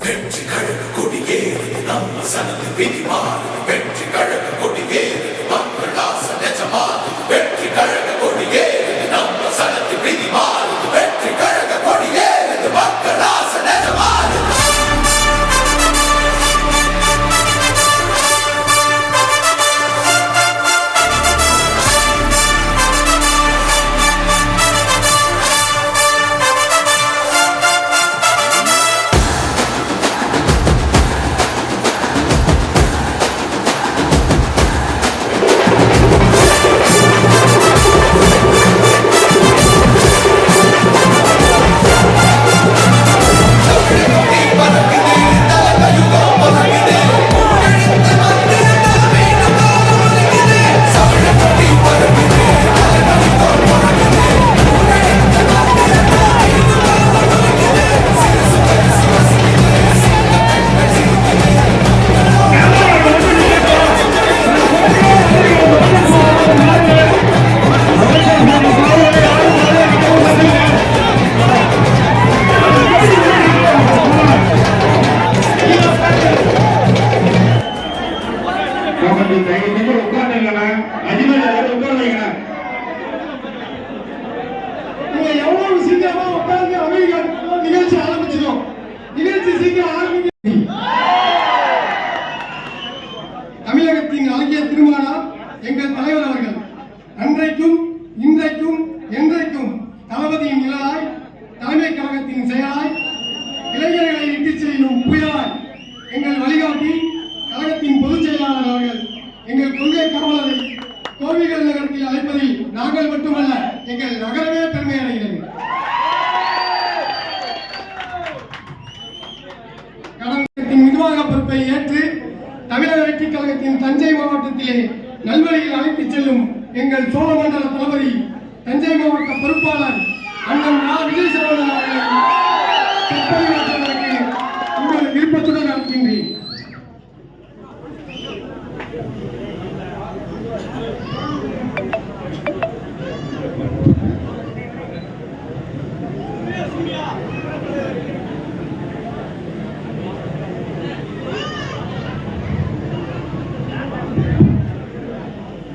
வெற்றி கழக கொடியேறு நம்ம சனது விதிமாறு வெற்றி கழக கொடியேறு மக்கள் ஆசை நிஜமாறு வெற்றி கழக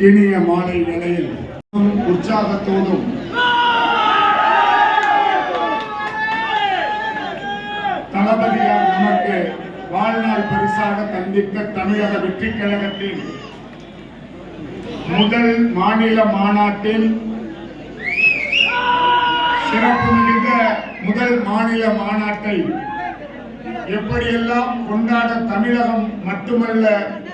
இனிய மாலை வேளையில் உற்சாகத்தோடும் தளபதியார் நமக்கு வாழ்நாள் பரிசாக தந்தித்த தமிழக வெற்றி கழகத்தின் முதல் மாநில மாநாட்டில் சிறப்பு மிகுந்த முதல் மாநில மாநாட்டை எப்படியெல்லாம் கொண்டாட தமிழகம் மட்டுமல்ல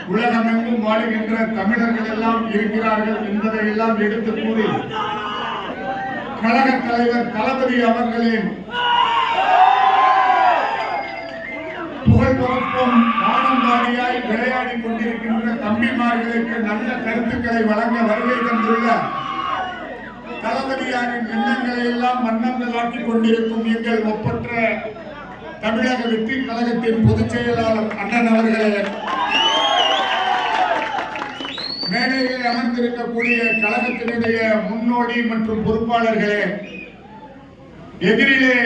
உலகமெங்கும் வாழுகின்ற தமிழர்கள் எல்லாம் இருக்கிறார்கள் என்பதை எல்லாம் எடுத்து கூறி கழக தலைவர் தளபதி அவர்களின் புகழ் பரப்பும் வானம்பாடியாய் விளையாடி கொண்டிருக்கின்ற தம்பிமார்களுக்கு நல்ல கருத்துக்களை வழங்க வருகை தந்துள்ள தளபதியாரின் எண்ணங்களை எல்லாம் மன்னங்களாக்கிக் கொண்டிருக்கும் எங்கள் ஒப்பற்ற தமிழக வெற்றி கழகத்தின் பொதுச் செயலாளர் அண்ணன் அவர்களே மேடையில் அமர்ந்திருக்கக்கூடிய கழகத்தினுடைய முன்னோடி மற்றும் பொறுப்பாளர்களே எதிரிலே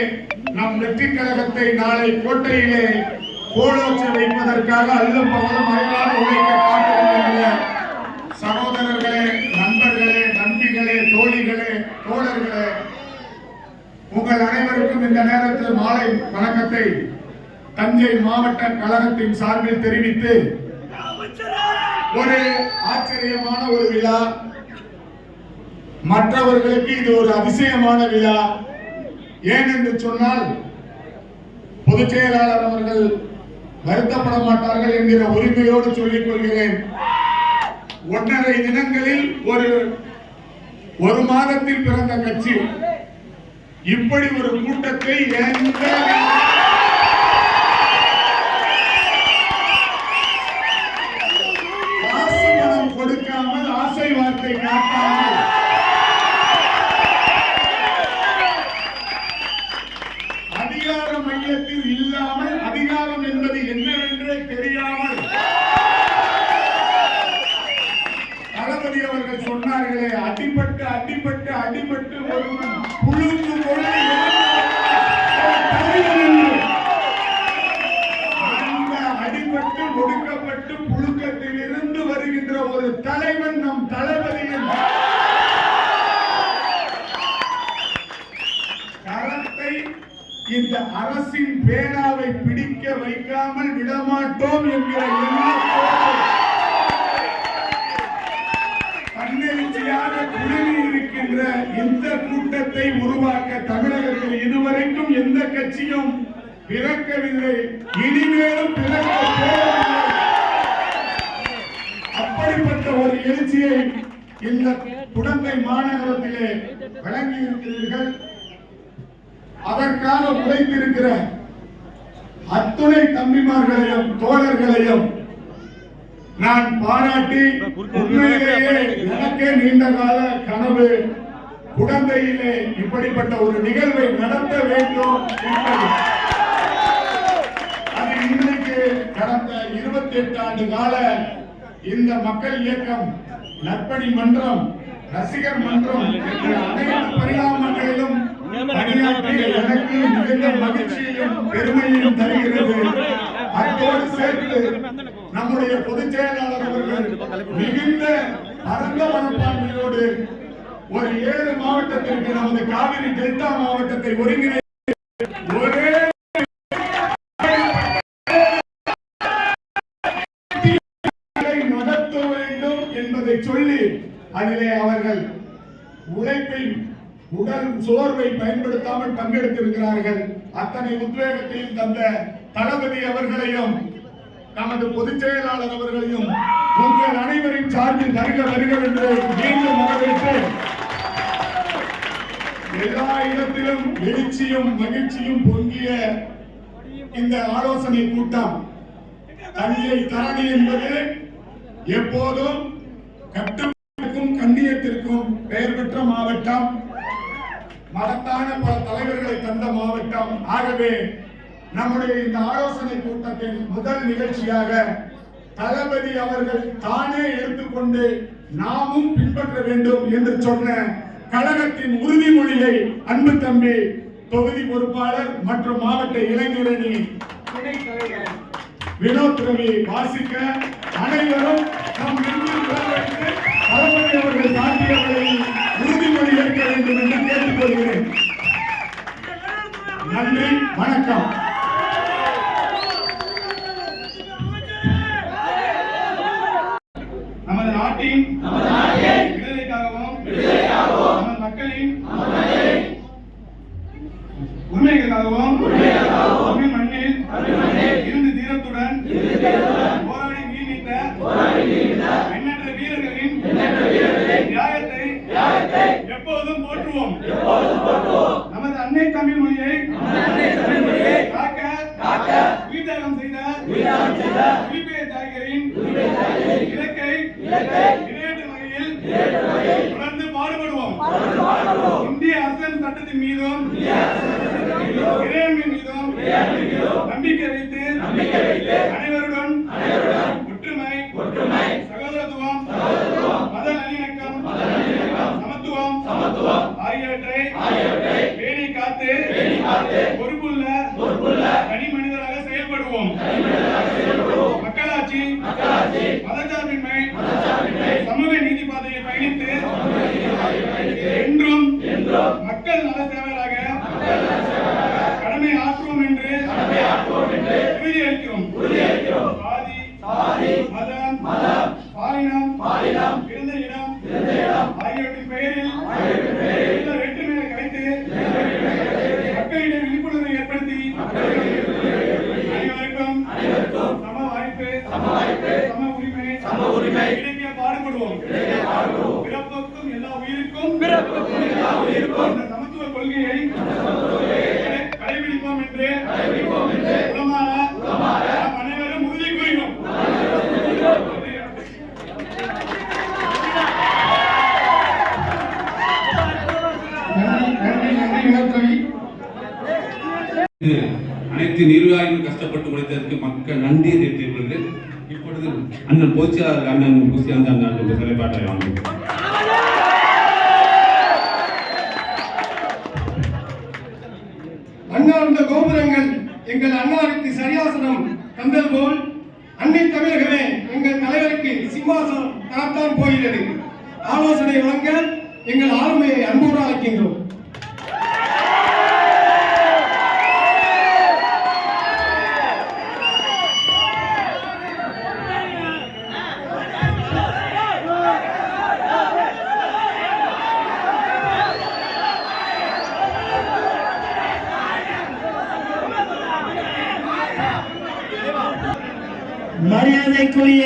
நம் வெற்றி கழகத்தை நாளை கோட்டையிலே கோலோச்சி வைப்பதற்காக அல்லும் பகலும் அறையாத உழைக்க காத்திருக்கின்ற சகோதரர்களே நண்பர்களே நம்பிகளே தோழிகளே தோழர்களே உங்கள் அனைவருக்கும் இந்த நேரத்தில் மாலை வணக்கத்தை தஞ்சை மாவட்ட கழகத்தின் சார்பில் தெரிவித்து ஒரு ஆச்சரியமான ஒரு விழா. மற்றவர்களுக்கு இது ஒரு அதிசயமான விழா. ஏன் என்று சொன்னால் பொதுச் செயலாளர் அவர்கள் வருத்தப்பட மாட்டார்கள் என்கிற உரிமையோடு சொல்லிக் கொள்கிறேன். ஒன்றரை தினங்களில் ஒரு ஒரு மாதத்தில் பிறந்த கட்சி. இப்படி ஒரு கூட்டத்தை எந்த அத்துணை தம்பிமார்களையும் தோழர்களையும் நான் பாராட்டி உண்மையிலேயே எனக்கே நீண்ட கால கனவு குடந்தையிலே இப்படிப்பட்ட ஒரு நிகழ்வை நடத்த வேண்டும் என்பது. அது இன்றைக்கு கடந்த இருபத்தி எட்டு ஆண்டு கால இந்த மக்கள் இயக்கம் நற்பணி மன்றம் ரசிகர் மன்றம் என்ற அனைத்து பரிணாமங்களிலும் எனக்கு மிகுந்த மகிழ்ச்சியையும் பெருமையையும் தருகிறது. அத்தோடு சேர்த்து நம்முடைய பொதுச் செயலாளர் அவர்கள் மிகுந்த பரந்த மனப்பான்மையோடு ஒரு ஏழு மாவட்டத்திற்கு நமது காவிரி டெல்டா மாவட்டத்தை ஒருங்கிணை ஒரே நடத்த வேண்டும் என்பதை சொல்லி அதிலே அவர்கள் உழைப்பை உடல் சோர்வை பயன்படுத்தாமல் பங்கெடுத்திருக்கிறார்கள். அத்தனை உத்வேகத்தையும் தந்த தளபதி அவர்களையும் நமது பொதுச் செயலாளர் அவர்களையும் உங்கள் அனைவரின் சார்பில் வருக வருக என்று மீண்டும் வரவேற்று எல்லா இடத்திலும் எழுச்சியும் மகிழ்ச்சியும் பொங்கிய இந்த ஆலோசனை கூட்டம் தஞ்சை தரணி என்பது எப்போதும் கட்டுக்கும் கண்ணியத்திற்கும் பெயர் பெற்ற மாவட்டம். மகத்தான பல தலைவர்களை தந்த மாவட்டம். ஆகவே நம்முடைய இந்த ஆலோசனை கூட்டத்தின் முதல் நிகழ்ச்சியாக தளபதி அவர்கள் தானே எடுத்துக்கொண்டு நாமும் பின்பற்ற வேண்டும் என்று சொன்ன கழகத்தின் உறுதிமொழியை அன்பு தம்பி தொகுதி பொறுப்பாளர் மற்றும் மாவட்ட இளைஞரணி துணைத் தலைவர் வினோத் ரவி வாசிக்க அனைவரும் நம் நெஞ்சில் தளபதி அவர்கள் காட்டியவர்களை நன்றி வணக்கம். தொடர்ந்து பாடுபடுவோம். இந்திய அரசியல் சட்டத்தின் மீதும் இறைவன் மீதும் நம்பிக்கை வைத்து அனைவருடன் ஒற்றுமை சகோதரத்துவம் மத நல்லிணக்கம் சமத்துவம் ஆகியவற்றை பேணி காத்து பொறுப்புள்ள தனி மனிதராக செயல்படுவோம் மக்களாட்சி மதச்சார்பின்மை சமூக நீதி பாதையை பயணித்து என்றும் மக்கள் நல சேவராக கடமை ஆற்றுவோம் என்று உறுதியளிக்கிறோம் சாதி மதம் பாலினம் பிறந்த இடம் ஆகியவற்றின் பெயரில் உள்ள வேற்றுமையை கலைத்து மக்களிடையே விழிப்புணர்வை ஏற்படுத்தி அனைவருக்கும் சம வாய்ப்பு சம உரிமை கிடைக்க பாடுபடுவோம் பிறப்புக்கும் எல்லா உயிருக்கும் இந்த சமத்துவ கொள்கையை கடை- கடைபிடிப்போம் என்று உளமாற நாம் அனைவரும் உறுதி கூறுகிறோம் நன்றி நன்றி நன்றி வினோத் ரவி இது அனைத்து நிர்வாகிகளும் கஷ்டப்பட்டு உழைத்ததற்கு மக்கள் நன்றியை தெரிவித்துக் கொள்கிறேன் இப்பொழுது அண்ணன் பொதுச்செயலாளர் அண்ணன் குசியாந்த அண்ணன் சிலைப்பாட்டை வாங்க அண்ணார்ந்த கோபுரங்கள் எங்கள் அண்ணாருக்கு சரியாசனம் தந்தல் போல். அன்னை தமிழகமே எங்கள் தலைவருக்கு சிம்மாசனம் தரத்தான் போகிறது. ஆலோசனை வழங்க எங்கள் ஆளுமையை அன்போடு அழைக்கின்றோம் மரியாதைக்குரிய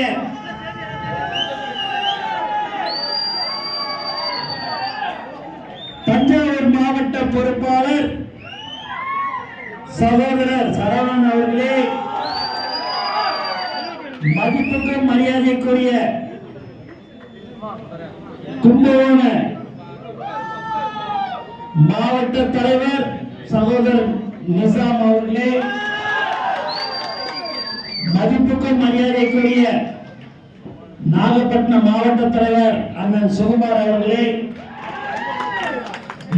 தஞ்சாவூர் மாவட்ட பொறுப்பாளர் சகோதரர் சரவணன் அவர்களே மதிப்புக்கும் மரியாதைக்குரிய கும்பகோண மாவட்ட தலைவர் சகோதரர் நிசாம் அவர்களே மதிப்புக்கும் மரியாதைக்குரிய நாகப்பட்டினம் மாவட்ட தலைவர் அண்ணன் சுகுமார் அவர்களே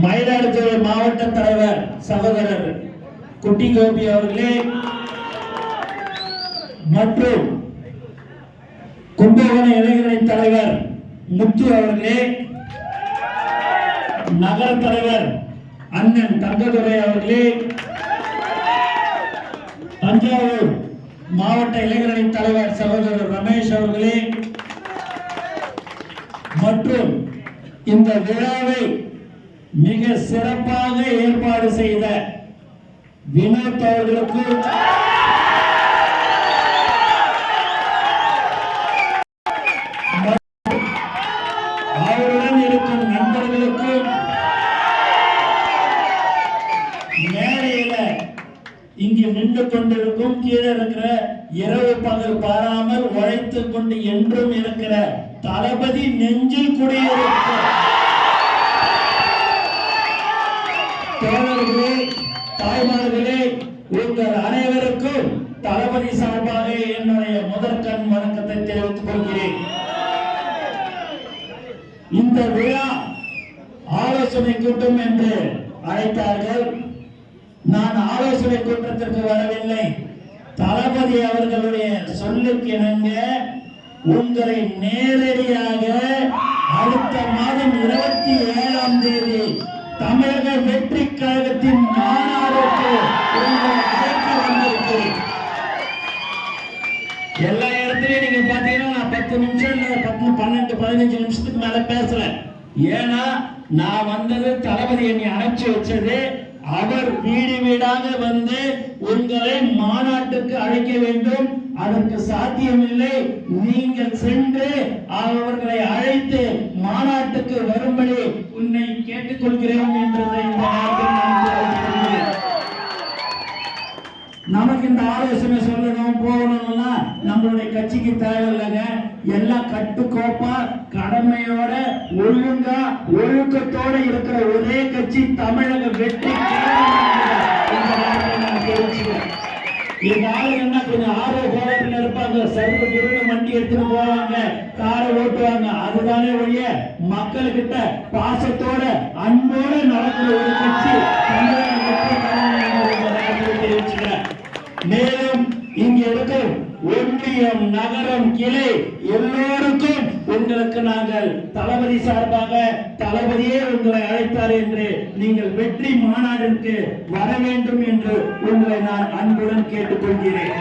மயிலாடுதுறை மாவட்ட தலைவர் சகோதரர் குட்டி கோபி அவர்களே மற்றும் கும்பகோண இளைஞரணி தலைவர் முத்து அவர்களே. நகர தலைவர் அண்ணன் தங்கதுரை அவர்களே. தஞ்சாவூர் மாவட்ட இளைஞரணி தலைவர் சகோதரர் ரமேஷ் அவர்களே. மற்றும் இந்த விழாவை மிக சிறப்பாக ஏற்பாடு செய்த வினோத் அவர்களுக்கு கீழே இருக்கிற இரவு பகல் பாராமல் உழைத்துக் கொண்டு என்றும் இருக்கிற தளபதி நெஞ்சில் குடியிருக்கும் தோழர்களே தாய்மார்களே உங்கள் அனைவருக்கும் தளபதி சார்பாக என்னுடைய முதற்கண் வணக்கத்தை தெரிவித்துக் கொள்கிறேன். இந்த விழா ஆலோசனை கூட்டம் என்று அழைத்தார்கள். நான் ஆலோசனை கூட்டத்திற்கு வரவில்லை. தளபதி அவர்களுடைய சொல்லுக்கு இணங்க உங்களை நேரடியாக அடுத்த மாதம் இருபத்தி ஏழாம் தேதி தமிழக வெற்றி கழகத்தின் மாநாடுக்கு அழைத்து வந்திருக்கிறேன். எல்லா இடத்துலயும் நீங்க பாத்தீங்கன்னா நான் பத்து நிமிஷம் பத்து பன்னெண்டு பதினஞ்சு நிமிஷத்துக்கு மேல பேசுறேன். ஏன்னா நான் வந்தது தளபதி என்னை அணைச்சு வச்சது அவர் வீடு வீடாக வந்து உங்களை மாநாட்டுக்கு அழைக்க வேண்டும். அதற்கு சாத்தியமில்லை. நீங்கள் சென்று அவர்களை அழைத்து மாநாட்டுக்கு வரும்படி உன்னை கேட்டுக்கொள்கிறேன் என்றதை இந்த நமக்கு இந்த ஆலோசனை சொல்லணும் போகணும்னா நம்மளுடைய கட்சிக்கு தேவையில்லைங்க. எல்லாம் கட்டுக்கோப்பா கடமையோட ஒழுங்கா ஒழுக்கத்தோட இருக்கிற ஒரே கட்சி தமிழக வெற்றி கழகம். இந்த நேரத்தில் நான் ஆளுங்கன்னா கொஞ்சம் ஆர்வ கோலத்துல இருப்பாங்க. சர்வ குருன்னு வண்டி எடுத்துட்டு போவாங்க. காரை ஓட்டுவாங்க. அதுதானே ஒழிய மக்கள்கிட்ட பாசத்தோட அன்போட நடக்கிற ஒரு கட்சி. தமிழக மேலும் இங்க இருக்கும் ஒன்றியம் நகரம் கிளை எல்லோருக்கும் உங்களுக்கு நாங்கள் தளபதி சார்பாக தளபதியே உங்களை அழைத்தார் என்று நீங்கள் வெற்றி மாநாட்டிற்கு வர வேண்டும் என்று உங்களை நான் அன்புடன் கேட்டுக்கொள்கிறேன்.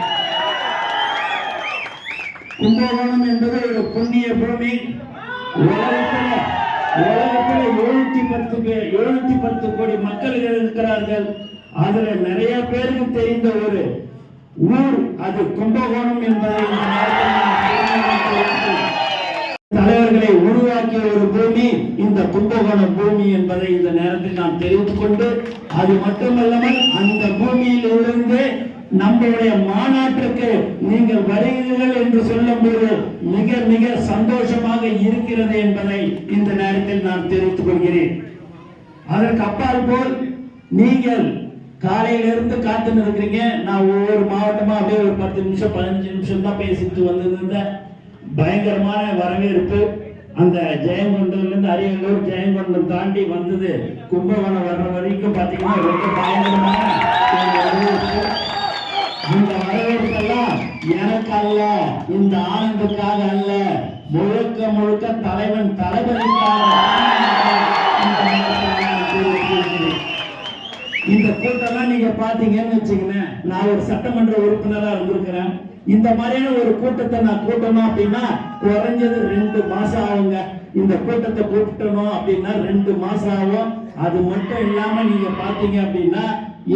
கும்பகோணம் என்பது ஒரு புண்ணிய பூமி. உலகத்தில் உலகத்தில் எழுநூத்தி பத்து பேர் எழுநூத்தி பத்து கோடி மக்கள் இருக்கிறார்கள். அதுல நிறைய பேருக்கு தெரிந்த ஒரு ஊர் அது கும்பகோணம் என்பதை தலைவர்களை உருவாக்கிய ஒரு பூமி இந்த கும்பகோணம் பூமி என்பதை இந்த நேரத்தில் நான் தெரிவித்துக் கொண்டு அது மட்டுமல்லாமல் அந்த பூமியில் இருந்து நம்முடைய மாநாட்டிற்கு நீங்கள் வருகிறீர்கள் என்று சொல்லும்போது மிக மிக சந்தோஷமாக இருக்கிறது என்பதை இந்த நேரத்தில் நான் தெரிவித்துக் கொள்கிறேன். அதற்கு அப்பால் போல் நீங்கள் காலையில இருந்து காத்துன்னு இருக்கிறீங்க நான் ஒவ்வொரு மாவட்டமா அப்படியே ஒரு பத்து நிமிஷம் பதினஞ்சு நிமிஷம் தான் பேசிட்டு வந்திருந்தேன் பயங்கரமான வரவேற்பு அந்த ஜெயங்கொண்டூர்ல இருந்து அரியலூர் ஜெயங்கொண்டம் தாண்டி வந்தது. கும்பகோணம் வர்ற வரைக்கும் பாத்தீங்கன்னா ரொம்ப பயங்கரமான வரவேற்பு. இந்த வரவேற்பெல்லாம் எனக்கு அல்ல இந்த ஆனந்துக்காக அல்ல. முழுக்க முழுக்க தலைவன் தளபதிக்காக. இந்த நீங்க பாத்தீங்கன்னு வச்சுக்கங்களேன் நான் ஒரு சட்டமன்ற உறுப்பினரா இருந்திருக்கிறேன். இந்த மாதிரியான ஒரு கூட்டத்தை நான் கூட்டணும் அப்படின்னா குறைஞ்சது ரெண்டு மாசம் ஆகுங்க. இந்த கூட்டத்தை கூட்டணும் அப்படின்னா ரெண்டு மாசம் ஆகும். அது மட்டும் இல்லாம நீங்க பாத்தீங்க அப்படின்னா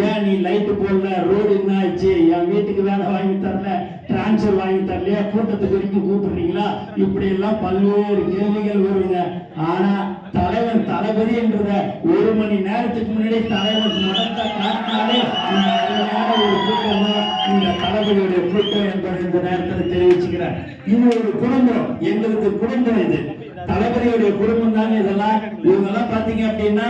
ஏன் நீ லைட் போடல? ரோடு என்ன ஆச்சு என் வீட்டுக்கு வேலை வாங்கி தரல. டிரான்ஸ்ஃபர் வாங்கி தரலையா? கூட்டத்துக்கு வரைக்கும் கூப்பிடுறீங்களா? இப்படி எல்லாம் பல்வேறு கேள்விகள் வருங்க. ஆனா தலைவர் தளபதி என்றத ஒரு மணி நேரத்துக்கு முன்னாடி தலைவர் நடத்த காட்டினாலே இந்த அருமையான ஒரு கூட்டம் தான் இந்த தளபதியுடைய கூட்டம் என்பதை இந்த நேரத்தில் தெரிவிச்சுக்கிறேன். இது ஒரு குடும்பம். எங்களுக்கு குடும்பம் இது. தளபதியுடைய குடும்பம் தாங்க இதெல்லாம்? இவங்க எல்லாம் பாத்தீங்க அப்படின்னா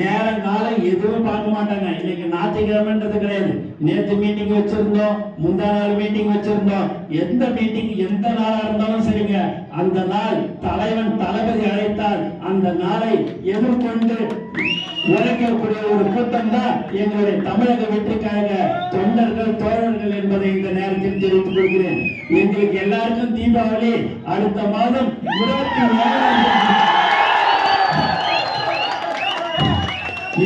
நேரம் காலம் எதுவும் பார்க்க மாட்டாங்க. இன்னைக்கு ஞாயிற்றுக்கிழமைன்றது கிடையாது. நேத்து மீட்டிங் வச்சிருந்தோம் முந்தா நாள் மீட்டிங் வச்சிருந்தோம். எந்த மீட்டிங் எந்த நாளா இருந்தாலும் சரிங்க. அந்த நாள் தலைவன் தளபதி அழைத்தால் அந்த நாளை எதிர்கொண்டு உழைக்கக்கூடிய ஒரு கூட்டம் தான் எங்களுடைய தமிழக வெற்றிக்காக தொண்டர்கள் தோழர்கள் என்பதை இந்த நேரத்தில் தெரிவித்துக் கொள்கிறேன். எங்களுக்கு எல்லாருக்கும் தீபாவளி அடுத்த மாதம் இருபத்தி ஏழாம்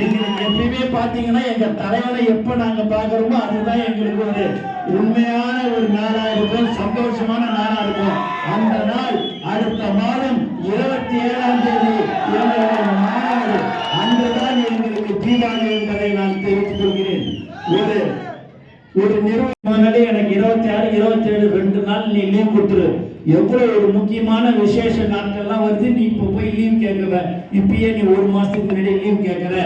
எங்களுக்கு எப்பயுமே பாத்தீங்கன்னா எங்க தலைவரை எப்ப நாங்க பாக்குறோமோ அதுதான் எங்களுக்கு ஒரு உண்மையான ஒரு நாளா இருக்கும் சந்தோஷமான நாளா இருக்கும். அந்த நாள் அடுத்த மாதம் எவ்வளோ எவ்வளவு ஒரு முக்கியமான விசேஷ நாட்கள்லாம் வருது நீ இப்ப போய் லீவ் கேட்கற இப்பயே நீ ஒரு மாசத்துக்கு முன்னாடி லீவ் கேட்கற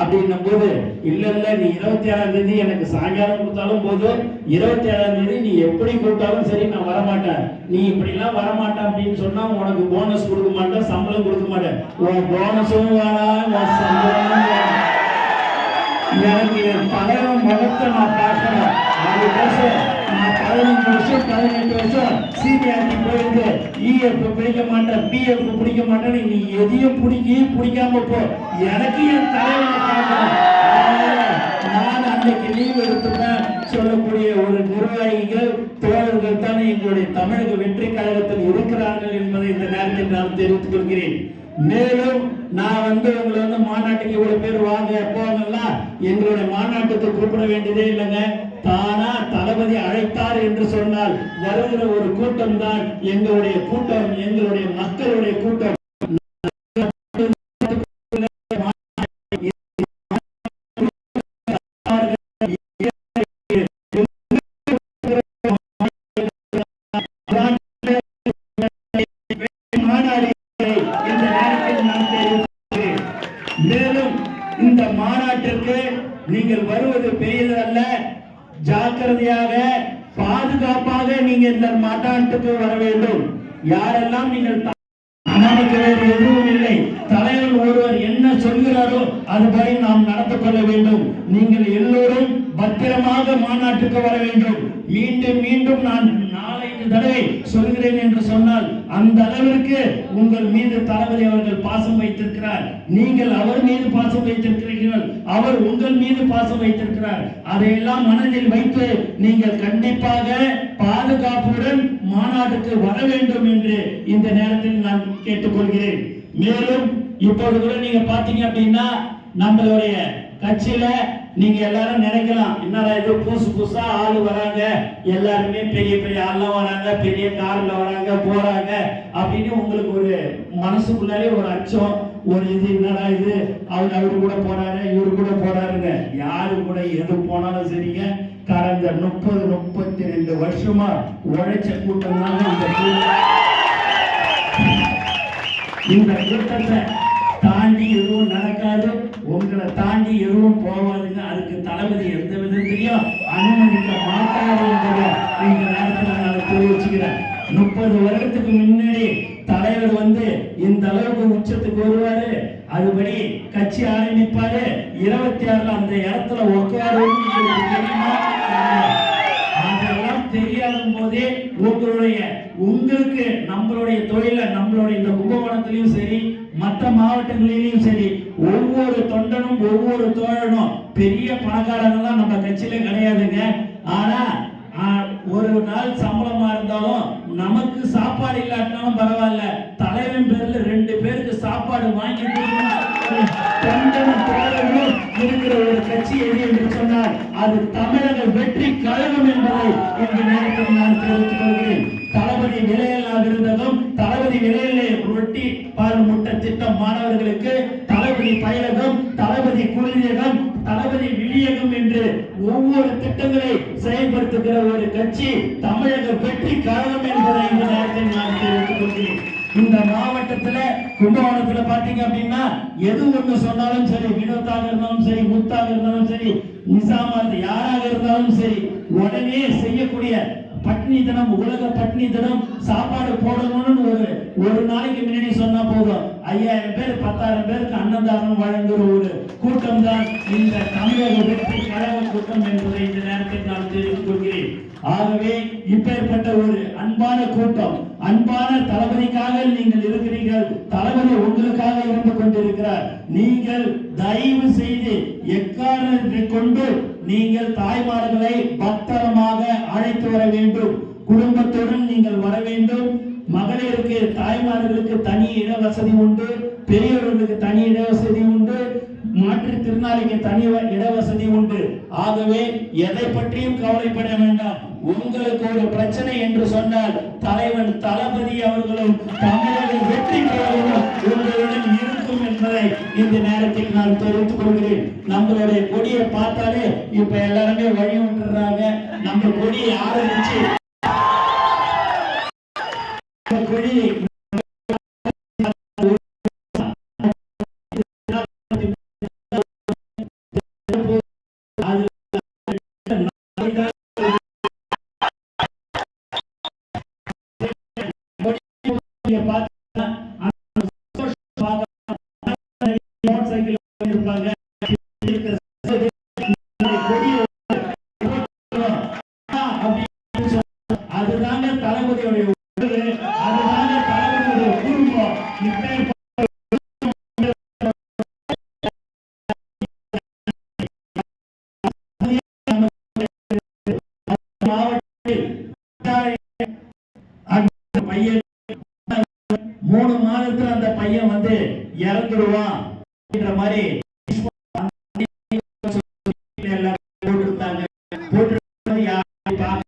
அப்படின்னும் போது இல்ல இல்ல நீ இருபத்தி ஏழாம் தேதி எனக்கு சாயங்காலம் கொடுத்தாலும் போதும். இருபத்தி ஏழாம் தேதி நீ எப்படி கூப்பிட்டாலும் சரி நான் வரமாட்டேன். நீ இப்படி எல்லாம் வரமாட்டேன் அப்படின்னு சொன்னா உனக்கு போனஸ் கொடுக்க மாட்டேன் சம்பளம் கொடுக்க மாட்டேன். உன் போனஸும் வேணாம் உன் சம்பளமும் எனக்கு என் தலைவன் முகத்தை நான் பார்க்கணும். அது பேச. பதினஞ்சு வருஷம் பதினெட்டு வருஷம் சிபிஆர்டி போயிருந்து இஎஃப் பிடிக்க மாட்டேன் பிஎஃப் பிடிக்க மாட்டேன் நீ எதையும் பிடிக்கி பிடிக்காம போ. எனக்கு என் தலைவனை நான் அன்னைக்கு லீவ் எடுத்துட்டேன். சொல்லக்கூடிய ஒரு நிர்வாகிகள் தோழர்கள் தான் எங்களுடைய தமிழக வெற்றி கழகத்தில் இருக்கிறார்கள் என்பதை இந்த நேரத்தில் நான் தெரிவித்துக் கொள்கிறேன். மேலும் நான் வந்து உங்களை வந்து மாநாட்டுக்கு இவ்வளவு பேர் வாங்க போங்கலாம் எங்களுடைய மாநாட்டுக்கு கூப்பிட வேண்டியதே இல்லைங்க. தானா தளபதி அழைத்தார் என்று சொன்னால் வருகிற ஒரு கூட்டம் தான் எங்களுடைய கூட்டம் எங்களுடைய மக்களுடைய கூட்டம். ஜாக்கிரதையாக பாதுகாப்பாக நீங்க இந்த மாட்டாட்டுக்கு வர வேண்டும். யாரெல்லாம் நீங்கள் நமக்கு வேறு எதுவும் இல்லை. தலைவர் ஒருவர் என்ன சொல்கிறாரோ அதுபடி நாம் நடந்து கொள்ள வேண்டும். நீங்கள் எல்லோரும் பத்திரமாக மாநாட்டுக்கு வர வேண்டும். மீண்டும் மீண்டும் நான் நாளைக்கு தடவை சொல்கிறேன் என்று சொன்னால் அந்த அளவிற்கு உங்கள் மீது தளபதி அவர்கள் பாசம் வைத்திருக்கிறார். நீங்கள் அவர் மீது பாசம் வைத்திருக்கிறீர்கள். அவர் உங்கள் மீது பாசம் வைத்திருக்கிறார். அதையெல்லாம் மனதில் வைத்து நீங்கள் கண்டிப்பாக பாதுகாப்புடன் மாநாட்டுக்கு வர வேண்டும் என்று இந்த நேரத்தில் நான் கேட்டுக்கொள்கிறேன். மேலும் இப்பொழுது கூட நீங்க பாத்தீங்க அப்படின்னா நம்மளுடைய கட்சியில நீங்க எல்லாரும் நினைக்கலாம் என்னடா இது புதுசு புதுசா ஆளு வராங்க. எல்லாருமே பெரிய பெரிய ஆள்லாம் வராங்க பெரிய கார்ல வராங்க போறாங்க அப்படின்னு உங்களுக்கு ஒரு மனசுக்குள்ளாலே ஒரு அச்சம் ஒரு இது என்னடா இது? அவர் அவரு கூட போறாரு இவரு கூட போறாருங்க. யாரு கூட எது போனாலும் சரிங்க. கடந்த முப்பது முப்பத்தி ரெண்டு வருஷமா உழைச்ச கூட்டம் தான் இந்த கூட்டம். இந்த கூட்டத்தை தாண்டி எதுவும் நடக்காது. உங்களை தாண்டி எதுவும் போவாதுங்க அதுக்கு தளபதி எந்த விதத்திலையும் அனுமதிக்க மாட்டாரு என்பதை இந்த நேரத்தில் நான் தெரிவிச்சுக்கிறேன். முப்பது வருடத்துக்கு முன்னாடி தலைவர் வந்து இந்த அளவுக்கு உச்சத்துக்கு வருவாரு. அதுபடி கட்சி ஆரம்பிப்பாரு. இருபத்தி ஆறுல அந்த இடத்துல உட்காருன்னு தெரியுமா? அதெல்லாம் தெரியாத போதே உங்களுடைய உங்களுக்கு நம்மளுடைய தொழில நம்மளுடைய இந்த கும்பகோணத்திலையும் சரி மற்ற மாவட்டங்களிலும் சரி ஒவ்வொரு தொண்டனும் ஒவ்வொரு தோழனும் பெரிய பணக்காரங்களாம் நம்ம கட்சியில கிடையாதுங்க. ஆனா ஒரு நாள் சம்பளமா இருந்தாலும் நமக்கு சாப்பாடு இல்லாட்டினாலும் பரவாயில்ல. தலைவன் பேர்ல ரெண்டு பேருக்கு சாப்பாடு வாங்கி இருக்கிற ஒரு கட்சி எதையும் அது தமிழக வெற்றி கழகம் என்பதை இந்த நேரத்தில் நான் தெரிவித்துக் கொள்கிறேன். தளபதி விலையில்லா இருந்ததும் தளபதி நிலையிலே ரொட்டி பால் முட்டை திட்டம் மாணவர்களுக்கு தளபதி பயிலகம் தளபதி குளிரியகம் தளபதி விழியகம் என்று ஒவ்வொரு திட்டங்களை செயல்படுத்துகிற ஒரு கட்சி தமிழக வெற்றி கழகம் என்பதை இந்த நேரத்தில் நான் தெரிவித்துக் கொள்கிறேன். இந்த மாவட்டத்துல கும்பகோணத்துல பாத்தீங்க அப்படின்னா எது ஒண்ணு சொன்னாலும் சரி வினோத்தாக இருந்தாலும் சரி முத்தாக இருந்தாலும் சரி நிசாமா யாராக இருந்தாலும் சரி உடனே செய்யக்கூடிய பட்னி தினம் உலக பட்னி தினம் சாப்பாடு போடணும்னு ஒரு ஒரு நாளைக்கு முன்னாடி சொன்னா போதும். ஐயாயிரம் பேர் பத்தாயிரம் பேருக்கு அன்னதானம் வழங்குற ஒரு கூட்டம் தான் இந்த தமிழக வெற்றி கழக கூட்டம் என்பதை இந்த நேரத்தில் நான் தெரிவித்துக் கொள்கிறேன். ஆகவே இப்பேற்பட்ட ஒரு அன்பான கூட்டம் அன்பான தளபதிக்காக நீங்கள் இருக்கிறீர்கள் தளபதி உங்களுக்காக இருந்து கொண்டிருக்கிறார். நீங்கள் தயவு செய்து எக்காரணத்தை கொண்டு நீங்கள் தாய்மார்களை பத்திரமாக அழைத்து வர வேண்டும். குடும்பத்துடன் நீங்கள் வர வேண்டும். மகளிருக்கு தாய்மார்களுக்கு தனி இட வசதி உண்டு. பெரியவர்களுக்கு தனி இட வசதி உண்டு மாற்றுத்திறனாளிக்கு தனி இட வசதி உண்டு. ஆகவே எதை பற்றியும் கவலைப்பட வேண்டாம். உங்களுக்கு ஒரு பிரச்சனை என்று சொன்னால் தலைவன் தளபதி அவர்களும் தமிழக இந்த நேரத்தில் நான் தெரிவித்துக் கொள்கிறேன். நம்மளுடைய கொடியை பார்த்தாலே இப்ப எல்லாருமே வழி விட்டுறாங்க. நம்ம கொடியை ஆரம்பிச்சு கொடி கொடியை பையன் மூணு மாதத்துல அந்த பையன் வந்து இறந்துடுவான் அப்படின்ற மாதிரி எல்லாம் போட்டிருந்தாங்க போட்டிருந்தது யாரும் பார்க்கல.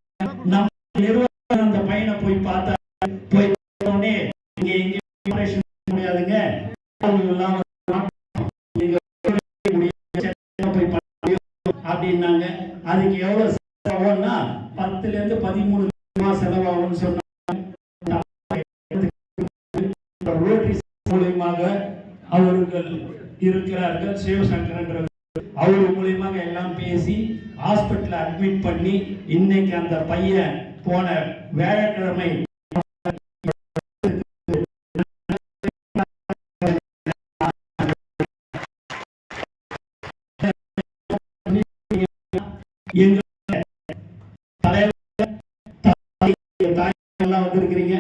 நம்ம நிறுவனம் அந்த பையனை போய் பார்த்தா போய் பார்த்த உடனே இங்க எங்க ஆபரேஷன் முடியாதுங்க அவங்க எல்லாம் நீங்க முடியாது. போய் பார்த்து அப்படின்னாங்க அதுக்கு எவ்வளவு செலவாகும்னா பத்துல இருந்து பதிமூணு ரூபாய் செலவாகும்னு சொன்னாங்க ரோட்டரி மூலியமாக அவர்கள் இருக்கிறார்கள் சிவசங்கர் என்ற அவர் மூலியமாக எல்லாம் பேசி ஹாஸ்பிட்டல் அட்மிட் பண்ணி இன்னைக்கு அந்த பையன் போன வியாழக்கிழமை எங்க தலைவர் எல்லாம் வந்திருக்கிறீங்க.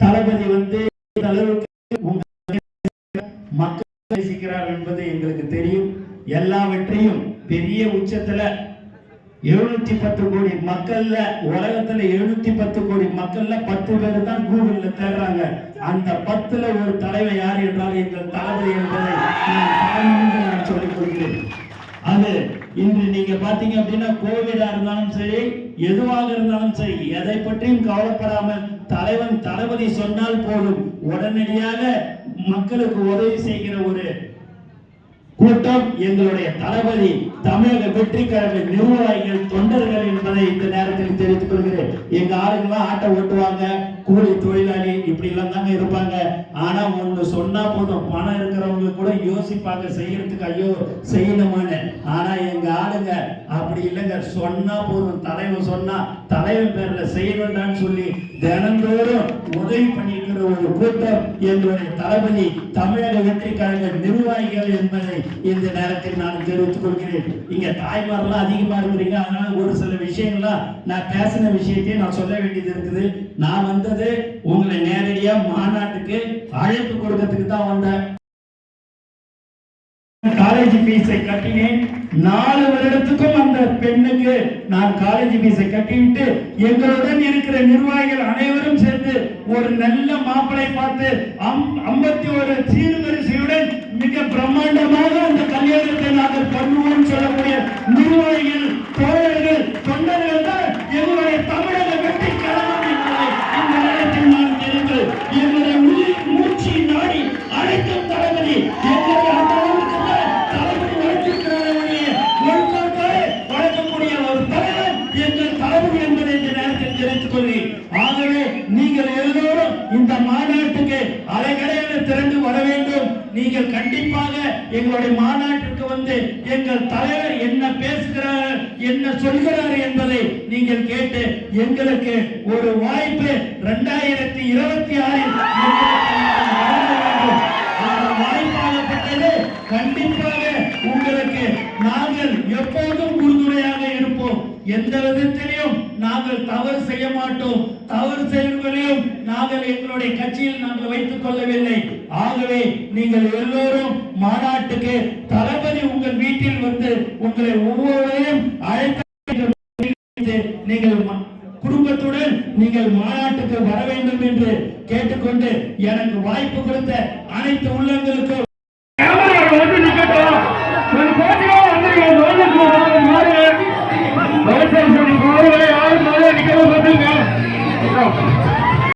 தளபதி வந்து இந்த அளவுக்கு உங்க மக்கள் நேசிக்கிறார் என்பது எங்களுக்கு தெரியும் எல்லாவற்றையும் பெரிய உச்சத்துல எழுநூத்தி பத்து கோடி மக்கள்ல உலகத்துல எழுநூத்தி பத்து கோடி மக்கள்ல பத்து பேர் தான் கூகுள்ல தேடுறாங்க. அந்த பத்துல ஒரு தலைவர் யார் என்றால் எங்கள் தளபதி என்பதை நான் தாழ்மையோடு சொல்லிக் அது இன்று நீங்க பாத்தீங்க அப்படின்னா கோவிடா இருந்தாலும் சரி எதுவாக இருந்தாலும் சரி எதை பற்றியும் கவலைப்படாமல் தலைவன் தளபதி சொன்னால் போதும். உடனடியாக மக்களுக்கு உதவி செய்கிற ஒரு கூட்டம் எங்களுடைய தளபதி தமிழக வெற்றி நிர்வாகிகள் தொண்டர்கள் என்பதை இந்த நேரத்தில் தெரிவித்துக் கொள்கிறேன். எங்க ஆளுங்கெல்லாம் ஆட்டம் ஓட்டுவாங்க. கூலி தொழிலாளி இப்படி எல்லாம் தாங்க இருப்பாங்க. ஆனா ஒண்ணு சொன்னா போதும். பணம் இருக்கிறவங்க கூட யோசிப்பாங்க. செய்யறதுக்கு ஐயோ செய்யணுமான்னு. ஆனா எங்க ஆளுங்க அப்படி இல்லைங்க. சொன்னா போதும். தலைவன் சொன்னா தலைவன் பேர்ல செய்யணும்டான்னு சொல்லி தினந்தோறும் உதவி பண்ணிக்கிற ஒரு கூட்டம் எங்களுடைய தளபதி தமிழக வெற்றிக்காரங்க நிர்வாகிகள் என்பதை இந்த நேரத்தில் நான் தெரிவித்துக் கொள்கிறேன். இங்க தாய்மாரெல்லாம் அதிகமா இருக்கிறீங்க. அதனால ஒரு சில விஷயங்கள்லாம் நான் பேசின விஷயத்தையும் நான் சொல்ல வேண்டியது இருக்குது. நான் வந்தது உங்களை நேரடியா மாநாட்டுக்கு அழைப்பு கொடுக்கறதுக்கு தான் வந்தேன். காலேஜ் ஃபீஸை கட்டினேன். நாலு வருடத்துக்கும் அந்த பெண்ணுக்கு நான் காலேஜ் ஃபீஸை கட்டிவிட்டு எங்களுடன் இருக்கிற நிர்வாகிகள் அனைவரும் சேர்ந்து ஒரு நல்ல மாப்பிளை பார்த்து ஐம்பத்தி ஒரு சீர்வரிசையுடன் மிக பிரம்மாண்டமாக அந்த கல்யாணத்தை நாங்கள் பண்ணுவோம் சொல்லக்கூடிய நிர்வாகிகள் தோழர்கள் தொண்டர்கள் தான் எங்களுடைய தமிழ் நீங்கள் கண்டிப்பாக எங்களுடைய மாநாட்டிற்கு வந்து எங்கள் தலைவர் என்ன பேசுகிறார் என்ன சொல்கிறார் என்பதை நீங்கள் கேட்டு எங்களுக்கு ஒரு வாய்ப்பு இரண்டாயிரத்தி இருபத்தி ஆறில் வாய்ப்பாகப்பட்டது கண்டிப்பாக உங்களுக்கு நாங்கள் எந்த விதத்திலையும் நாங்கள் தவறு செய்ய மாட்டோம். தவறு செய்வர்களையும் நாங்கள் எங்களுடைய கட்சியில் நாங்கள் வைத்துக் கொள்ளவில்லை. ஆகவே நீங்கள் எல்லோரும் மாநாட்டுக்கு தளபதி உங்கள் வீட்டில் வந்து உங்களை ஒவ்வொருவரையும் அழைத்து நீங்கள் குடும்பத்துடன் நீங்கள் மாநாட்டுக்கு வர வேண்டும் என்று கேட்டுக்கொண்டு எனக்கு வாய்ப்பு கொடுத்த அனைத்து உள்ளங்களுக்கும் Pronto.